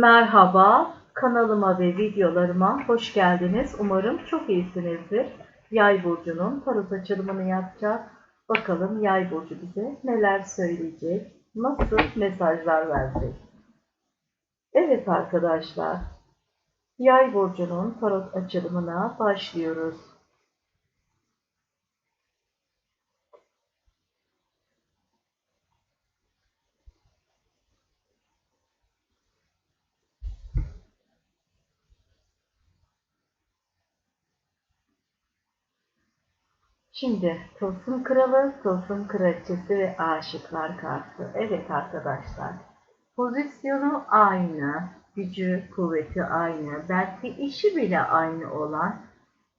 Merhaba, kanalıma ve videolarıma hoş geldiniz. Umarım çok iyisinizdir. Yay burcunun tarot açılımını yapacağız. Bakalım Yay burcu bize neler söyleyecek, nasıl mesajlar verecek. Evet arkadaşlar, Yay burcunun tarot açılımına başlıyoruz. Şimdi Tılsım Kralı, Tılsım Kraliçesi ve Aşıklar kartı. Evet arkadaşlar. Pozisyonu aynı, gücü, kuvveti aynı, belki işi bile aynı olan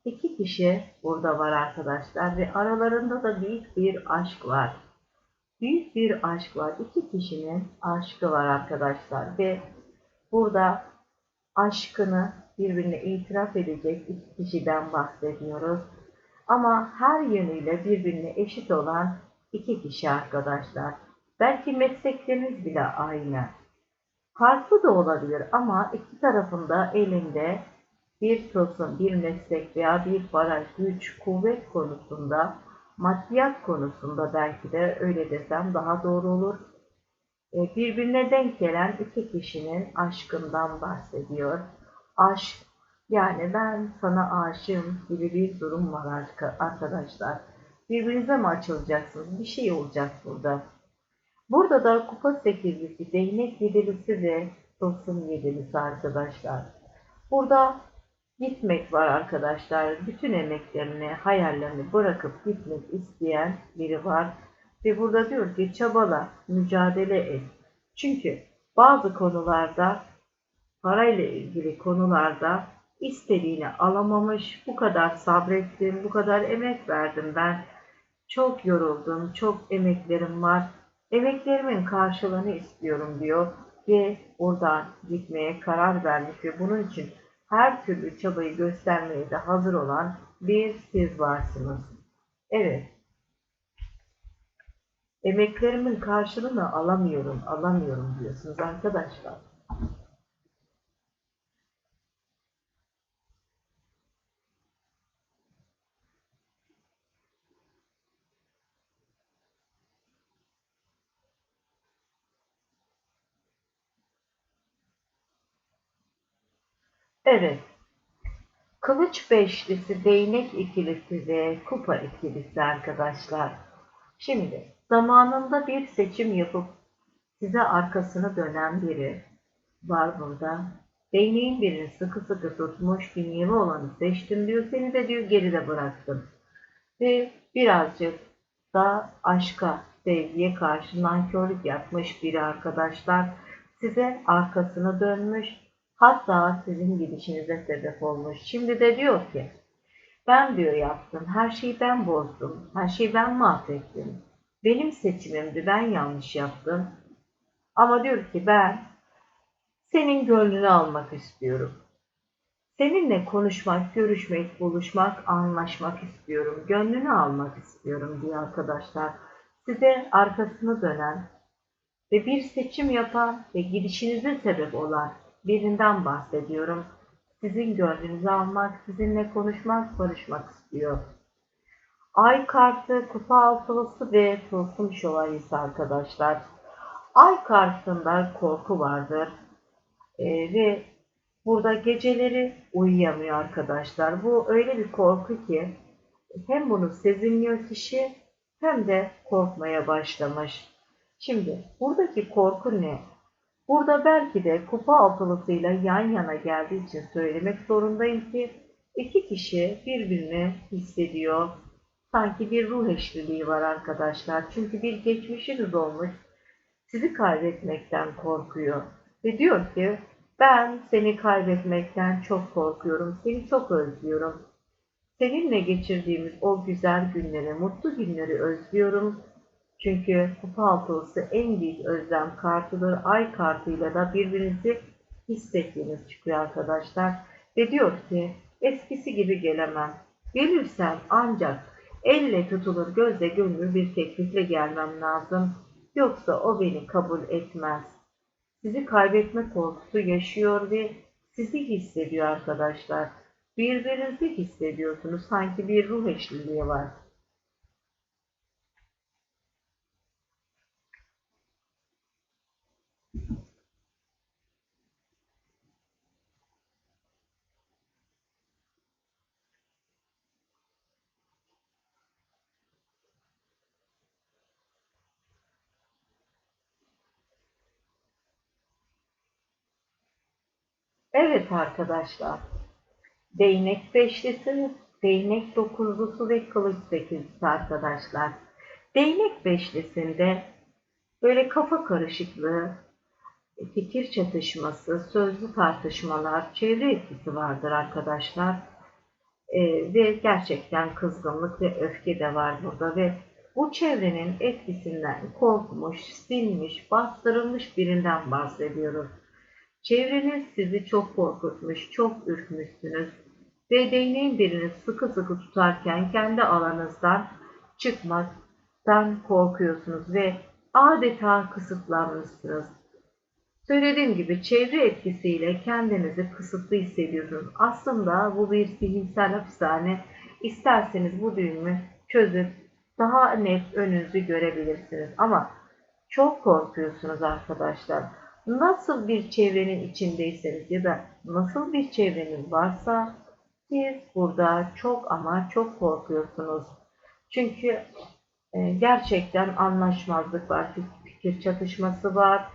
iki kişi burada var arkadaşlar ve aralarında da büyük bir aşk var. Büyük bir aşk var. İki kişinin aşkı var arkadaşlar ve burada aşkını birbirine itiraf edecek iki kişiden bahsediyoruz. Ama her yönüyle birbirine eşit olan iki kişi arkadaşlar. Belki meslekleriniz bile aynı. Farklı da olabilir ama iki tarafında elinde bir tılsım, bir meslek veya bir para, güç, kuvvet konusunda, maddiyat konusunda belki de öyle desem daha doğru olur. E, birbirine denk gelen iki kişinin aşkından bahsediyor. Aşk yani ben sana aşığım gibi bir durum var arkadaşlar. Birbirinize mi açılacaksınız? Bir şey olacak burada. Burada da kupa sekizlisi, değnek yedilisi ve tılsım yedilisi arkadaşlar. Burada gitmek var arkadaşlar. Bütün emeklerini, hayallerini bırakıp gitmek isteyen biri var. Ve burada diyor ki çabala, mücadele et. Çünkü bazı konularda, parayla ilgili konularda istediğini alamamış, bu kadar sabrettim, bu kadar emek verdim ben. Çok yoruldum, çok emeklerim var. Emeklerimin karşılığını istiyorum diyor ve oradan gitmeye karar vermiş ve bunun için her türlü çabayı göstermeye de hazır olan bir siz varsınız. Evet. Emeklerimin karşılığını alamıyorum, alamıyorum diyorsunuz arkadaşlar. Evet. Kılıç beşlisi, değnek ikilisi ve kupa ikilisi arkadaşlar. Şimdi zamanında bir seçim yapıp size arkasını dönen biri var burada. Değneğin birini sıkı sıkı tutmuş, dünyevi olanı seçtim diyor. Seni de diyor geride bıraktım. Ve birazcık da aşka, sevgiye karşı nankörlük yapmış biri arkadaşlar. Size arkasını dönmüş, Hatta sizin gidişinize sebep olmuş. Şimdi de diyor ki ben diyor yaptım. Her şeyi ben bozdum. Her şeyi ben mahvettim. Benim seçimimdi. Ben yanlış yaptım. Ama diyor ki ben senin gönlünü almak istiyorum. Seninle konuşmak, görüşmek, buluşmak, anlaşmak istiyorum. Gönlünü almak istiyorum diye arkadaşlar. Size arkasını dönen ve bir seçim yapan ve gidişinize sebep olan birinden bahsediyorum. Sizin gönlünüzü almak, sizinle konuşmak, barışmak istiyor. Ay kartı, kupa altılısı ve tılsım şövalyesi arkadaşlar. Ay kartında korku vardır. Ee, ve burada geceleri uyuyamıyor arkadaşlar. Bu öyle bir korku ki hem bunu sezinliyor kişi hem de korkmaya başlamış. Şimdi buradaki korku ne? Burada belki de kupa altılısıyla yan yana geldiği için söylemek zorundayım ki iki kişi birbirini hissediyor. Sanki bir ruh eşliliği var arkadaşlar. Çünkü bir geçmişiniz olmuş. Sizi kaybetmekten korkuyor. Ve diyor ki ben seni kaybetmekten çok korkuyorum. Seni çok özlüyorum. Seninle geçirdiğimiz o güzel günleri, mutlu günleri özlüyorum çünkü kupa altılısı en büyük özlem kartıdır. Ay kartıyla da birbirinizi hissettiğiniz çıkıyor arkadaşlar. Ve diyor ki eskisi gibi gelemem. Gelirsem ancak elle tutulur gözle gönül bir teklifle gelmem lazım. Yoksa o beni kabul etmez. sizi kaybetme korkusu yaşıyor ve sizi hissediyor arkadaşlar. Birbirinizi hissediyorsunuz. Sanki bir ruh eşliliği var. Evet arkadaşlar. Değnek beşlisi, değnek dokuzlusu ve kılıç sekizlisi arkadaşlar. Değnek beşlisinde böyle kafa karışıklığı, fikir çatışması, sözlü tartışmalar, çevre etkisi vardır arkadaşlar. Ee, ve gerçekten kızgınlık ve öfke de var burada ve bu çevrenin etkisinden korkmuş, silmiş, bastırılmış birinden bahsediyoruz. Çevreniz sizi çok korkutmuş, çok ürkmüşsünüz ve değneğin birini sıkı sıkı tutarken kendi alanınızdan çıkmaktan korkuyorsunuz ve adeta kısıtlanmışsınız. Söylediğim gibi çevre etkisiyle kendinizi kısıtlı hissediyorsunuz. Aslında bu bir zihinsel hapishane. İsterseniz bu düğümü çözüp daha net önünüzü görebilirsiniz. Ama çok korkuyorsunuz arkadaşlar. Nasıl bir çevrenin içindeyseniz ya da nasıl bir çevreniz varsa siz burada çok ama çok korkuyorsunuz. Çünkü e, gerçekten anlaşmazlık var, fikir çatışması var,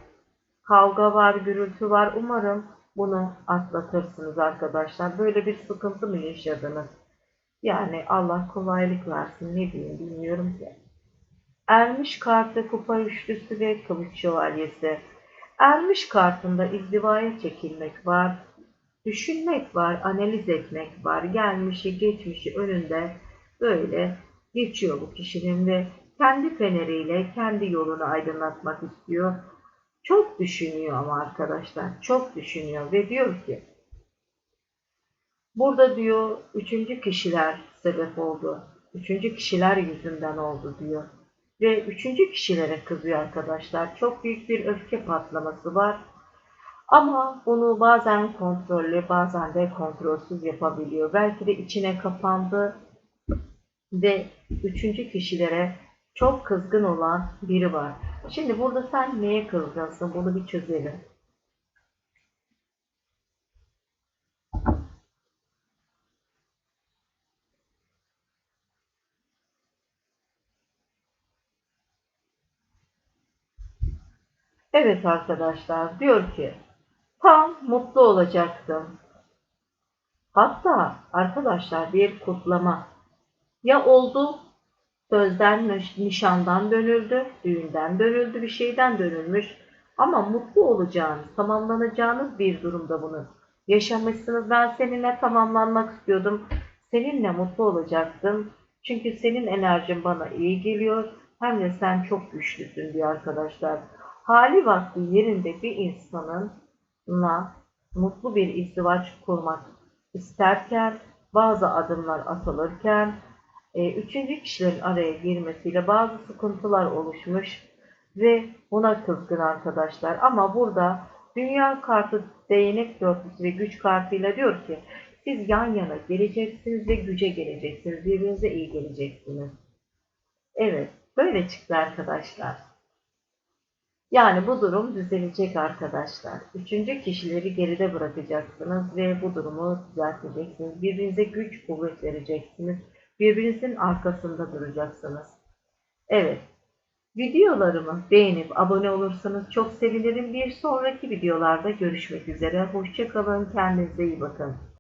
kavga var, gürültü var. Umarım bunu atlatırsınız arkadaşlar. Böyle bir sıkıntı mı yaşadınız? Yani Allah kolaylık versin ne diyeyim bilmiyorum ki. Ermiş kartı kupa üçlüsü ve kılıç şövalyesi. Ermiş kartında izdivaya çekilmek var, düşünmek var, analiz etmek var. Gelmişi, geçmişi önünde böyle geçiyor bu kişinin ve kendi feneriyle kendi yolunu aydınlatmak istiyor. Çok düşünüyor ama arkadaşlar, çok düşünüyor ve diyor ki burada diyor üçüncü kişiler sebep oldu. Üçüncü kişiler yüzünden oldu diyor ve üçüncü kişilere kızıyor arkadaşlar. Çok büyük bir öfke patlaması var. Ama bunu bazen kontrollü bazen de kontrolsüz yapabiliyor. Belki de içine kapandı ve üçüncü kişilere çok kızgın olan biri var. Şimdi burada sen neye kızgınsın? Bunu bir çözelim. Evet arkadaşlar diyor ki tam mutlu olacaktım. Hatta arkadaşlar bir kutlama ya oldu sözden nişandan dönüldü, düğünden dönüldü, bir şeyden dönülmüş ama mutlu olacağınız, tamamlanacağınız bir durumda bunu yaşamışsınız. Ben seninle tamamlanmak istiyordum. Seninle mutlu olacaktım. Çünkü senin enerjin bana iyi geliyor. Hem de sen çok güçlüsün diyor arkadaşlar hali vakti yerinde bir insanınla mutlu bir izdivaç kurmak isterken, bazı adımlar atılırken, e, üçüncü kişilerin araya girmesiyle bazı sıkıntılar oluşmuş ve buna kızgın arkadaşlar. Ama burada dünya kartı değnek dörtlüsü ve güç kartıyla diyor ki siz yan yana geleceksiniz ve güce geleceksiniz. Birbirinize iyi geleceksiniz. Evet, böyle çıktı arkadaşlar. Yani bu durum düzelecek arkadaşlar. Üçüncü kişileri geride bırakacaksınız ve bu durumu düzelteceksiniz. Birbirinize güç kuvvet vereceksiniz. Birbirinizin arkasında duracaksınız. Evet. Videolarımı beğenip abone olursanız çok sevinirim. Bir sonraki videolarda görüşmek üzere. Hoşçakalın. Kendinize iyi bakın.